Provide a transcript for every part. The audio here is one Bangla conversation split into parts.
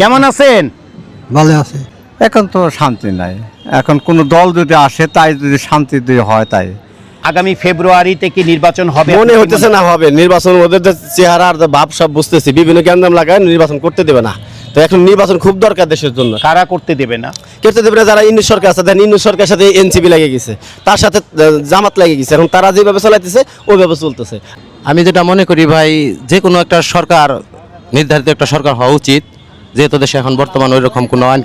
কেমন আছেন? ভালো আছে। এখন তো শান্তি নাই। এখন কোনো দল যদি আসে তাই যদি শান্তি দিয়ে হয় তাই। আগামী ফেব্রুয়ারিতে কি নির্বাচন হবে? মনে হইতেছে না হবে নির্বাচন ওদের যে চেহারা আর যে ভাব সব বুঝতেছি। বিভিন্ন গ্যান্দাম লাগায় নির্বাচন করতে দেবে না। তো এখন নির্বাচন খুব দরকার দেশের জন্য। কারা করতে দেবে না? করতে দেবে না যারা ইন্দু সরকার আছে। দেখেন ইন্দু সরকারের সাথে এনসিপি লাগে গেছে। তার সাথে জামাত লাগে গেছে। এখন তারা যেভাবে চালাইতেছে ওইভাবে চলতেছে। আমি যেটা মনে করি ভাই যে কোনো একটা সরকার নির্ধারিত একটা সরকার হওয়া উচিত। যেহেতু দেশে এখন বর্তমান ওই রকম কোনো আইন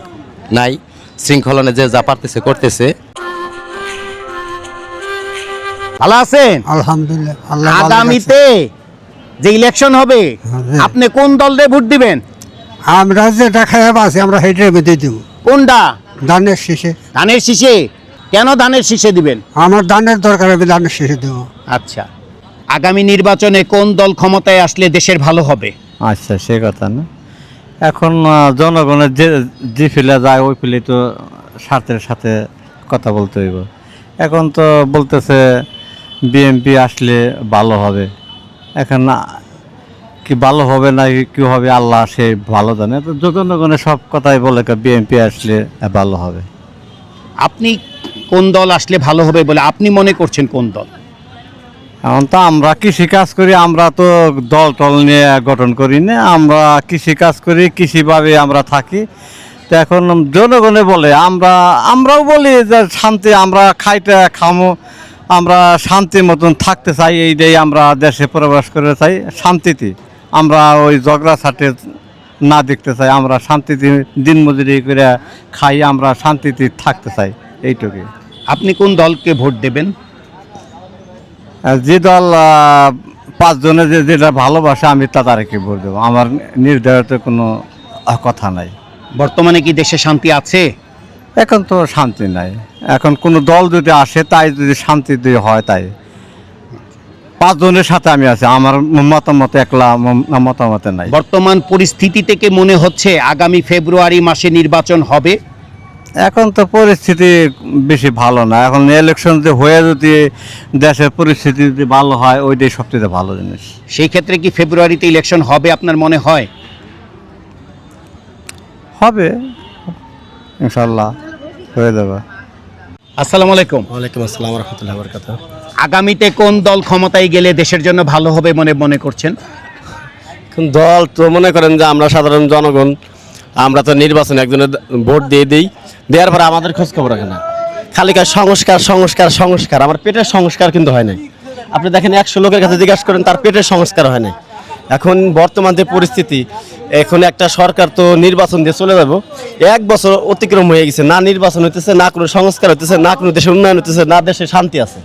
নাই শৃঙ্খলনে যে যা পারতেছে করতেছে। ভালো আছেন? আলহামদুলিল্লাহ আল্লাহ ভালো আগামীতে যে ইলেকশন হবে হ্যাঁ। আপনি কোন দলে ভোট দিবেন। আমরা যেটা খারাপ আছে আমরা হেঁটে বেঁধে দেবো। কোনটা? ধানের শেষে। ধানের শীষে? কেন ধানের শীষে দিবেন? আমার ধানের দরকার হবে ধানের শেষে দেবো। আচ্ছা। আগামী নির্বাচনে কোন দল ক্ষমতায় আসলে দেশের ভালো হবে? আচ্ছা সে কথা না। এখন জনগণের যে যে ফিলে যায়, ওই ফিলে তো স্বার্থের সাথে কথা বলতে হইব। এখন তো বলতেছে বিএমপি আসলে ভালো হবে। এখন কি ভালো হবে না কি হবে, আল্লাহ সে ভালো জানে। তো জনগণের সব কথাই বলে বিএমপি আসলে ভালো হবে। আপনি কোন দল আসলে ভালো হবে বলে আপনি মনে করছেন কোন দল? এখন তো আমরা কৃষি কাজ করি, আমরা তো দল টল নিয়ে গঠন করি না, আমরা কৃষি কাজ করি, কৃষিভাবে আমরা থাকি। তো এখন জনগণে বলে, আমরা, আমরাও বলি যে শান্তি, আমরা খাইতে খামো, আমরা শান্তি মতন থাকতে চাই, এইটাই আমরা দেশে প্রবেশ করে চাই, শান্তিতে। আমরা ওই ঝগড়া ছাটে না দেখতে চাই, আমরা শান্তিতে দিন মজুরি করে খাই, আমরা শান্তিতে থাকতে চাই, এইটুকুই। আপনি কোন দলকে ভোট দেবেন? যে দল আহ, পাঁচজনে যে যেটা ভালোবাসে আমি তা তাদেরকে ভোট দেবো। আমার নির্ধারিত কোনো কথা নাই। বর্তমানে কি দেশে শান্তি আছে? এখন তো শান্তি নাই। এখন কোনো দল যদি আসে তাই যদি শান্তি দিয়ে হয় তাই। পাঁচজনের সাথে আমি আছি। আমার মতামত একলা মতামতে নাই। বর্তমান পরিস্থিতি থেকে মনে হচ্ছে আগামী ফেব্রুয়ারি মাসে নির্বাচন হবে? এখন তো পরিস্থিতি বেশি ভালো না। এখন ইলেকশন যে হয়ে যদি দেশের পরিস্থিতি যদি ভালো হয় ওইটাই সবচেয়ে ভালো জিনিস। সেই ক্ষেত্রে কি ফেব্রুয়ারিতে ইলেকশন হবে আপনার মনে হয়? হবে। ইনশাল্লাহ হয়ে যাবে। আসসালামু আলাইকুম। ওয়ালাইকুম আসসালাম রহমতুল্লাহ বরকাত আগামীতে কোন দল ক্ষমতায় গেলে দেশের জন্য ভালো হবে মনে মনে করছেন? এখন দল তো মনে করেন যে আমরা সাধারণ জনগণ আমরা তো নির্বাচনে একজনের ভোট দিয়ে দিই। দেওয়ার পরে আমাদের খোঁজ খবর রাখে না। খালি সংস্কার সংস্কার সংস্কার। আমার পেটের সংস্কার কিন্তু হয় নাই। আপনি দেখেন একশো লোকের কাছে জিজ্ঞাসা করেন, তার পেটের সংস্কার হয় নাই। এখন বর্তমান যে পরিস্থিতি, এখন একটা সরকার তো নির্বাচন দিয়ে চলে যাব। এক বছর অতিক্রম হয়ে গেছে, না নির্বাচন হইতেছে, না কোনো সংস্কার হইতেছে, না কোনো দেশের উন্নয়ন হইতেছে, না দেশে শান্তি আছে।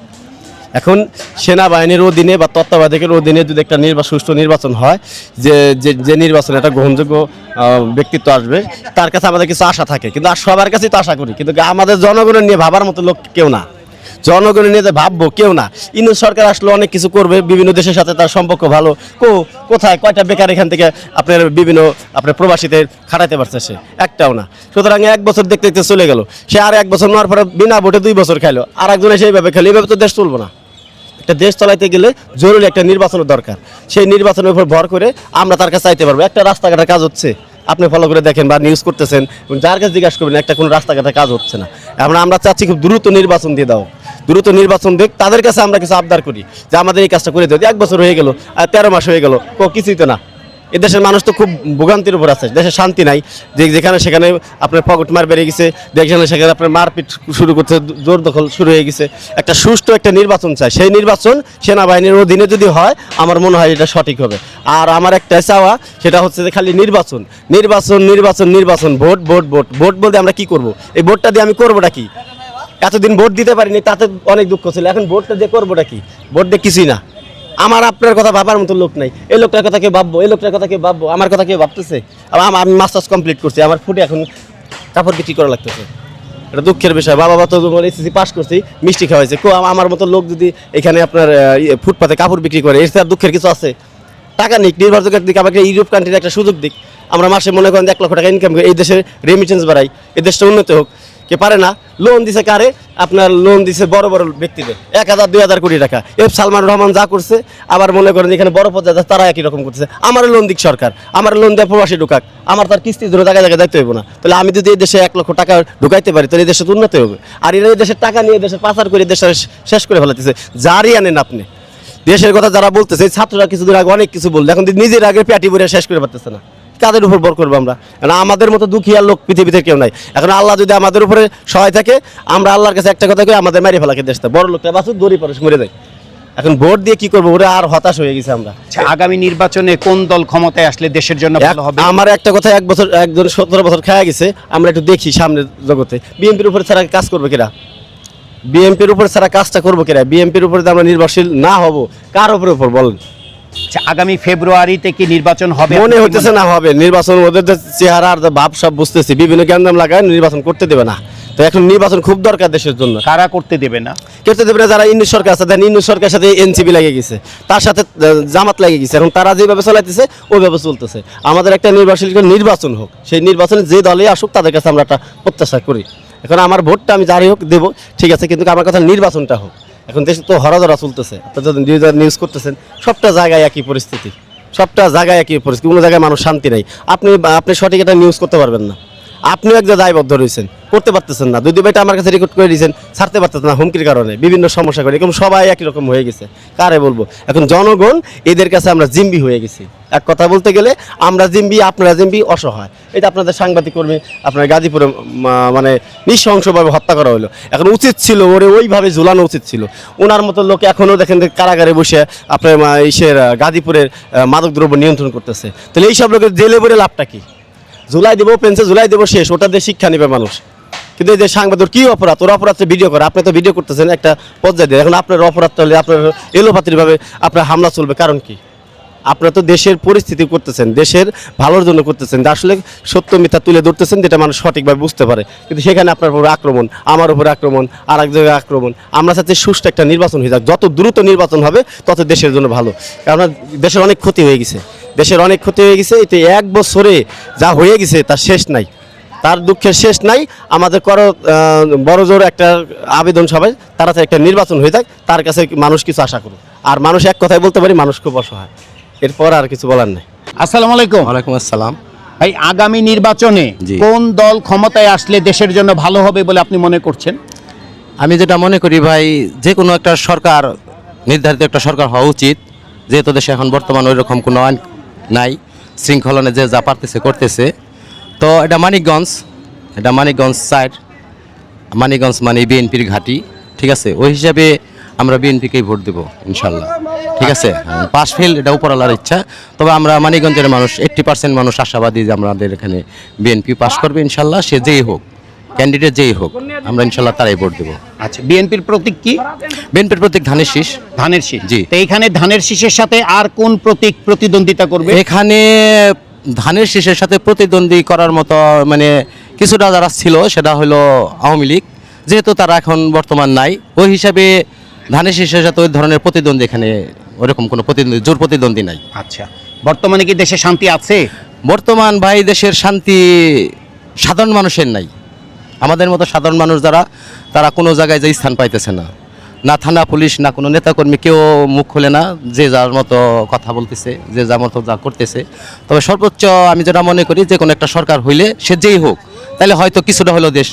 এখন সেনাবাহিনীর অধীনে বা তত্ত্বাবধায়কের অধীনে যদি একটা নির্বাচন সুষ্ঠু নির্বাচন হয়, যে যে নির্বাচনে একটা গ্রহণযোগ্য ব্যক্তিত্ব আসবে, তার কাছে আমাদের কিছু আশা থাকে। কিন্তু আর সবার কাছেই তো আশা করি। কিন্তু আমাদের জনগণের নিয়ে ভাবার মতো লোক কেউ না। জনগণের নিয়ে ভাববো কেউ না। ইন্দু সরকার আসলে অনেক কিছু করবে, বিভিন্ন দেশের সাথে তার সম্পর্ক ভালো। কো, কোথায়, কয়টা বেকার এখান থেকে আপনার বিভিন্ন, আপনার প্রবাসীদের খাটাইতে পারছে সে? একটাও না। সুতরাং এক বছর দেখতে দেখতে চলে গেল। সে আর এক বছর নেওয়ার পরে বিনা ভোটে দুই বছর খেলো আর একজনে সেইভাবে খেলো এইভাবে তো দেশ চলবো না। একটা দেশ চালাইতে গেলে জরুরি একটা নির্বাচনের দরকার। সেই নির্বাচনের উপর ভর করে আমরা তার কাছে চাইতে পারব। একটা রাস্তাঘাটের কাজ হচ্ছে। আপনি ফলো করে দেখেন বা নিউজ করতেছেন, যার কাছে জিজ্ঞাসা করবেন, একটা কোনো রাস্তাঘাটের কাজ হচ্ছে না। আমরা আমরা চাচ্ছি খুব দ্রুত নির্বাচন দিয়ে দাও। দ্রুত নির্বাচন দেখ, তাদের কাছে আমরা কিছু আবদার করি যে আমাদের এই কাজটা করে দিও। এক বছর হয়ে গেল আর তেরো মাস হয়ে গেল কিছুই তো না। এ দেশের মানুষ তো খুব ভোগান্তির উপর আছে, দেশে শান্তি নাই। যে যেখানে সেখানে আপনার পকেট মার বেড়ে গেছে, যেখানে সেখানে আপনার মারপিট শুরু করতে জোর দখল শুরু হয়ে গেছে। একটা সুষ্ঠু একটা নির্বাচন চাই, সেই নির্বাচন সেনাবাহিনীর অধীনে যদি হয়, আমার মনে হয় এটা সঠিক হবে। আর আমার একটা চাওয়া, সেটা হচ্ছে যে খালি নির্বাচন। নির্বাচন নির্বাচন নির্বাচন, ভোট ভোট ভোট। ভোট বলতে আমরা কি করব? এই ভোটটা দিয়ে আমি করবোটা কি? এতদিন ভোট দিতে পারিনি, তাতে অনেক দুঃখ ছিল, এখন ভোটটা দিয়ে করবোটা কি? ভোট দিয়ে কিছুই না। আমার আপনার কথা ভাবার মতো লোক নাই। এই লোকটার কথা কেউ ভাববো, এই লোকটার কথা কেউ ভাববো, আমার কথা কেউ ভাবতেছে। আমি মাস্টার্স কমপ্লিট করছি, আমার ফুটে এখন কাপড় বিক্রি করা লাগতেছে। এটা দুঃখের বিষয়। বাবা বা তো এসএসসি পাস করছি, মিষ্টি কো, আম- আমার মতো লোক যদি এখানে আপনার ফুটপাতে কাপড় বিক্রি করে আর দুঃখের কিছু আছে? টাকা নিক, নির্ভরযোগ্য দিক, আমাকে ইউরোপ কান্ট্রির একটা সুযোগ দিক। আমরা মাসে মনে করেন এক লক্ষ টাকা ইনকাম করি এই দেশের রেমিটেন্স বাড়াই, এই দেশটা উন্নত হোক। কে পারে না লোন দিছে কারে? আপনার লোন দিছে বড় বড় ব্যক্তিদের। এক হাজার দুই হাজার কোটি টাকা। এফ সালমান রহমান যা করছে আবার মনে করেন এখানে বড় পর্যায়ে আছে, তারা একই রকম করতেছে। আমার লোন দিক সরকার আমার লোন দেয় প্রবাসী ঢুকাক আমার তার কিস্তির জন্য জায়গায় জায়গায় দায়িত্ব হইব না। তাহলে আমি যদি এই দেশে এক লক্ষ টাকা ঢুকাইতে পারি তাহলে এই দেশে উন্নতি হবে। আর এরা এই দেশের টাকা নিয়ে দেশে পাচার করে দেশে শেষ করে ফেলাতেছে যারই আনেন আপনি। দেশের কথা যারা বলতেছে ছাত্ররা কিছুদিন আগে অনেক কিছু বলছে এখন নিজের আগে প্যাটি ভরে শেষ করে পারতেছে না। কাদের উপর বর করব আমরা। কারণ আমাদের মতো দুঃখিয়ার লোক পৃথিবীতে কেউ নাই। এখন আল্লাহ যদি আমাদের উপরে সহায় থাকে আমরা আল্লাহর কাছে একটা কথা কই আমাদের মারি ফেলাকে দেশটা বড় লোকটা বাসুর দড়ি পরে মরে যায়। এখন ভোট দিয়ে কি করব? ওরা আর হতাশ হয়ে গেছে আমরা। আচ্ছা, আগামী নির্বাচনে কোন দল ক্ষমতায় আসলে দেশের জন্য ভালো হবে? আমার একটা কথা এক বছর একজন সতেরো বছর খায়া গেছে আমরা একটু দেখি সামনের জগতে। বিএনপির উপরে ছাড়া কাজ করবে কিরা? বিএনপির উপরে ছাড়া কাজটা করব কিরা? বিএনপির উপরে আমরা নির্ভরশীল না হব। কার উপরে উপর বলেন? আগামী ফেব্রুয়ারিতে কি নির্বাচন হবে মনে হইতেছে না হবে। নির্বাচন ওদের চেহারা আর ভাব সব বুঝতেছি। বিভিন্ন জ্ঞানদাম লাগায় নির্বাচন করতে দেবে না। তো এখন নির্বাচন খুব দরকার দেশের জন্য। কারা করতে দেবে না? করতে দেবে না যারা ইন্দু সরকার আছে। দেখেন ইন্দু সরকারের সাথে এনসিপি লাগে গেছে। তার সাথে জামাত লাগে গেছে। এখন তারা যেভাবে চলাইতেছে ওইভাবে চলতেছে। আমাদের একটা নির্বাচন নির্বাচন হোক। সেই নির্বাচনে যে দলে আসুক তাদের কাছে আমরা একটা প্রত্যাশা করি। এখন আমার ভোটটা আমি যারই হোক দেবো ঠিক আছে। কিন্তু আমার কথা নির্বাচনটা হোক। এখন দেশে তো হরাধরা চলতেছে। আপনার যদি নিউজ নিউজ করতেছেন, সবটা জায়গায় একই পরিস্থিতি। সবটা জায়গায় একই পরিস্থিতি। কোনো জায়গায় মানুষ শান্তি নেই। আপনি আপনি সঠিক এটা নিউজ করতে পারবেন না। আপনিও একজন দায়বদ্ধ রয়েছেন, করতে পারতেছেন না। দুই দুইটা আমার কাছে রেকর্ড করে দিয়েছেন, ছাড়তে পারতেছেন না হুমকির কারণে, বিভিন্ন সমস্যা করে। এরকম সবাই একই রকম হয়ে গেছে। কারে বলব? এখন জনগণ এদের কাছে আমরা জিম্বি হয়ে গেছি। এক কথা বলতে গেলে, আমরা জিম্বি, আপনারা জিম্বি, অসহায়। এটা আপনাদের সাংবাদিক কর্মী, আপনার গাজীপুরে মানে নৃশংসভাবে হত্যা করা হলো। এখন উচিত ছিল, ওরে ওইভাবে ঝুলানো উচিত ছিল। ওনার মতো লোক এখনও দেখেন কারাগারে বসে আপনার ইসের গাজীপুরের মাদকদ্রব্য নিয়ন্ত্রণ করতেছে। তাহলে এইসব লোকের জেলে বলে লাভটা কি? জুলাই দেবো, পেন্সে জুলাই দেবো, শেষ। ওটা দিয়ে শিক্ষা নেবে মানুষ। কিন্তু এই যে সাংবাদিক, কি অপরাধ? ওর অপরাধ ভিডিও করে। আপনি তো ভিডিও করতেছেন একটা পর্যায়ে দিয়ে। এখন আপনার অপরাধ হলে আপনার এলোপাতিরভাবে আপনার হামলা চলবে। কারণ কি? আপনারা তো দেশের পরিস্থিতি করতেছেন, দেশের ভালোর জন্য করতেছেন। আসলে সত্য মিথ্যা তুলে ধরতেছেন যেটা মানুষ সঠিকভাবে বুঝতে পারে। কিন্তু সেখানে আপনার উপর আক্রমণ, আমার উপর আক্রমণ আর এক জায়গায় আক্রমণ। আমরা চাচ্ছি সুষ্ঠু একটা নির্বাচন হয়ে যাক। যত দ্রুত নির্বাচন হবে, তত দেশের জন্য ভালো। কারণ দেশের অনেক ক্ষতি হয়ে গেছে। দেশের অনেক ক্ষতি হয়ে গেছে এতে এক বছরে যা হয়ে গেছে তার শেষ নাই। তার দুঃখের শেষ নাই আমাদের করো আহ, বড় জোর একটা আবেদন সবাই তাড়াতাড়ি একটা নির্বাচন হয়ে যাক তার কাছে মানুষ কিছু আশা করুক। আর মানুষ এক কথায় বলতে পারি মানুষ খুব অসহায়। এরপর আর কিছু বলার নেই। আসসালামু আলাইকুম। ওয়ালাইকুম আসসালাম। ভাই আগামী নির্বাচনে। কোন দল ক্ষমতায় আসলে দেশের জন্য ভালো হবে বলে আপনি মনে করছেন? আমি যেটা মনে করি ভাই যে কোনো একটা সরকার নির্ধারিত একটা সরকার হওয়া উচিত যেহেতু দেশে এখন বর্তমান ওই রকম কোনো আইন নাই, শৃঙ্খলনে যে যা পারতেছে, করতেছে। তো এটা মানিকগঞ্জ এটা মানিকগঞ্জ সাইড মানিকগঞ্জ মানে বিএনপির ঘাঁটি, ঠিক আছে? ওই হিসাবে আমরা বিএনপিকেই ভোট দেবো, ইনশাল্লাহ। ঠিক আছে? পাশ ফেল, এটা উপরওয়ালার ইচ্ছা। তবে আমরা মানিকগঞ্জের মানুষ এইট্টি পার্সেন্ট মানুষ আশাবাদী যে আমাদের এখানে বিএনপি পাশ করবে, ইনশাল্লাহ। সে যেই হোক ক্যান্ডিডেট যেই হোক, আমরা ইনশাল্লাহ তারাই ভোট দেবো। আচ্ছা বিএনপির প্রতীক কি? বিএনপির প্রতীক ধানের শীষ। ধানের শীষ। জি। তো এখানে ধানের শীষের সাথে আর কোন প্রতীক প্রতিদ্বন্দ্বিতা করবে? এখানে ধানের শীষের সাথে প্রতিদ্বন্দ্বী করার মতো মানে কিছুটা যারা ছিল সেটা হলো আওয়ামী লীগ। যেহেতু তারা এখন বর্তমান নাই ওই হিসাবে ধানের শীষের সাথে ওই ধরনের প্রতিদ্বন্দ্বী এখানে ওরকম কোনো প্রতিদ্বন্দ্বী জোর প্রতিদ্বন্দ্বী নাই। আচ্ছা। বর্তমানে কি দেশে শান্তি আছে? বর্তমান ভাই দেশের শান্তি সাধারণ মানুষের নাই। আমাদের মতো সাধারণ মানুষ যারা, তারা কোনো জায়গায় যে স্থান পাইতেছে না। না থানা পুলিশ, না কোনো নেতাকর্মী, কেউ মুখ খুলে না, যে যার মতো কথা বলতেছে, যে যার মতো যা করতেছে। তবে সর্বোচ্চ আমি যেটা মনে করি, যে কোনো একটা সরকার হইলে সে যেই হোক, তাহলে হয়তো কিছুটা হলেও দেশ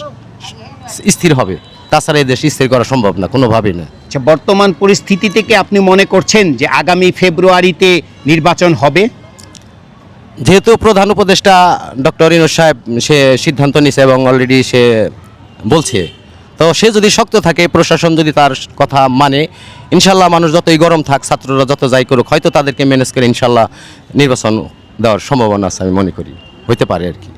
স্থির হবে। তাছাড়া এই দেশ স্থির করা সম্ভব না, কোনোভাবেই না। আচ্ছা বর্তমান পরিস্থিতি থেকে আপনি মনে করছেন যে আগামী ফেব্রুয়ারিতে নির্বাচন হবে? যেহেতু প্রধান উপদেষ্টা ডক্টর ইনুস সাহেব, সে সিদ্ধান্ত নিছে এবং অলরেডি সে বলছে। তো সে যদি শক্ত থাকে, প্রশাসন যদি তার কথা মানে ইনশাল্লাহ মানুষ যতই গরম থাক, ছাত্ররা যত যাই করুক, হয়তো তাদেরকে ম্যানেজ করে ইনশাল্লাহ নির্বাচন দেওয়ার সম্ভাবনা আছে, আমি মনে করি। হইতে পারে আর কি।